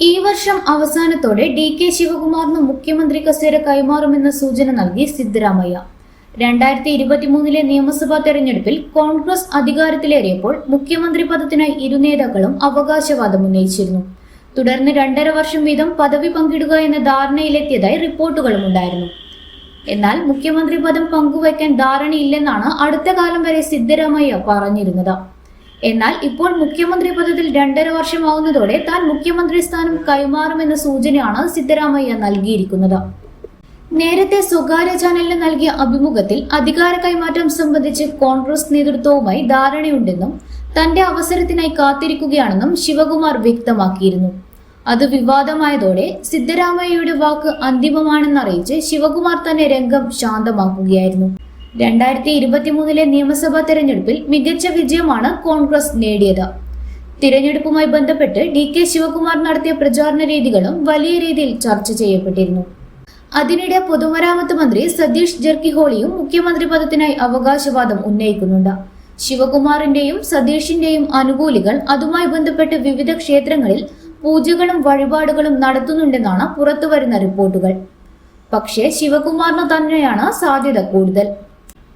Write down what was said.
ഈ വർഷം അവസാനത്തോടെ ഡി കെ ശിവകുമാറിന് മുഖ്യമന്ത്രി കസേര കൈമാറുമെന്ന സൂചന നൽകി സിദ്ധരാമയ്യ. രണ്ടായിരത്തി ഇരുപത്തിമൂന്നിലെ നിയമസഭാ തെരഞ്ഞെടുപ്പിൽ കോൺഗ്രസ് അധികാരത്തിലേറിയപ്പോൾ മുഖ്യമന്ത്രി പദത്തിനായി ഇരു നേതാക്കളും അവകാശവാദം ഉന്നയിച്ചിരുന്നു. തുടർന്ന് രണ്ടര വർഷം വീതം പദവി പങ്കിടുക എന്ന ധാരണയിലെത്തിയതായി റിപ്പോർട്ടുകളും ഉണ്ടായിരുന്നു. എന്നാൽ മുഖ്യമന്ത്രി പദം പങ്കുവയ്ക്കാൻ ധാരണയില്ലെന്നാണ് അടുത്ത കാലം വരെ സിദ്ധരാമയ്യ പറഞ്ഞിരുന്നത്. എന്നാൽ ഇപ്പോൾ മുഖ്യമന്ത്രി പദത്തിൽ രണ്ടര വർഷമാവുന്നതോടെ താൻ മുഖ്യമന്ത്രി സ്ഥാനം കൈമാറുമെന്ന സൂചനയാണ് സിദ്ധരാമയ്യ നൽകിയിരിക്കുന്നത്. നേരത്തെ സ്വകാര്യ ചാനലിന് നൽകിയ അഭിമുഖത്തിൽ അധികാര കൈമാറ്റം സംബന്ധിച്ച് കോൺഗ്രസ് നേതൃത്വവുമായി ധാരണയുണ്ടെന്നും തന്റെ അവസരത്തിനായി കാത്തിരിക്കുകയാണെന്നും ശിവകുമാർ വ്യക്തമാക്കിയിരുന്നു. അത് വിവാദമായതോടെ സിദ്ധരാമയ്യയുടെ വാക്ക് അന്തിമമാണെന്നറിയിച്ച് ശിവകുമാർ തന്നെ രംഗം ശാന്തമാക്കുകയായിരുന്നു. രണ്ടായിരത്തി ഇരുപത്തിമൂന്നിലെ നിയമസഭാ തെരഞ്ഞെടുപ്പിൽ മികച്ച വിജയമാണ് കോൺഗ്രസ് നേടിയത്. തിരഞ്ഞെടുപ്പുമായി ബന്ധപ്പെട്ട് ഡി കെ ശിവകുമാർ നടത്തിയ പ്രചാരണ രീതികളും വലിയ രീതിയിൽ ചർച്ച ചെയ്യപ്പെട്ടിരുന്നു. അതിനിടെ പൊതുമരാമത്ത് മന്ത്രി സതീഷ് ജർക്കിഹോളിയും മുഖ്യമന്ത്രി പദത്തിനായി അവകാശവാദം ഉന്നയിക്കുന്നുണ്ട്. ശിവകുമാറിന്റെയും സതീഷിന്റെയും അനുകൂലികൾ അതുമായി ബന്ധപ്പെട്ട് വിവിധ ക്ഷേത്രങ്ങളിൽ പൂജകളും വഴിപാടുകളും നടത്തുന്നുണ്ടെന്നാണ് പുറത്തുവരുന്ന റിപ്പോർട്ടുകൾ. പക്ഷേ ശിവകുമാറിന് തന്നെയാണ് സാധ്യത കൂടുതൽ.